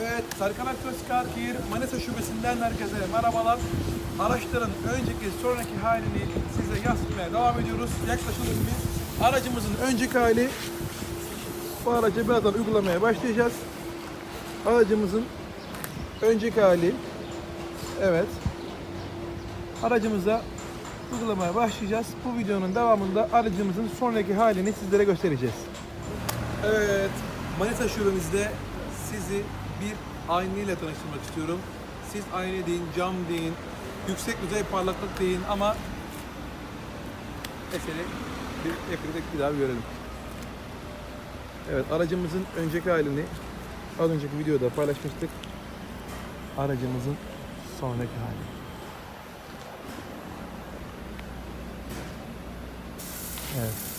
Evet, Serkan Aktöz Karkir, Manisa Şubesi'nden herkese merhabalar. Araçların önceki, sonraki halini size yansıtmaya devam ediyoruz. Yaklaşalım biz. Aracımızın önceki hali, bu aracı birazdan uygulamaya başlayacağız. Aracımızın önceki hali, evet. Aracımıza uygulamaya başlayacağız. Bu videonun devamında aracımızın sonraki halini sizlere göstereceğiz. Evet, Manisa şubemizde sizi bir aynayla tanıştırmak istiyorum. Siz ayna deyin, cam deyin, yüksek düzey parlaklık deyin ama eseri bir yakında bir daha görelim. Evet, aracımızın önceki halini az önceki videoda paylaşmıştık. Aracımızın sonraki hali. Evet.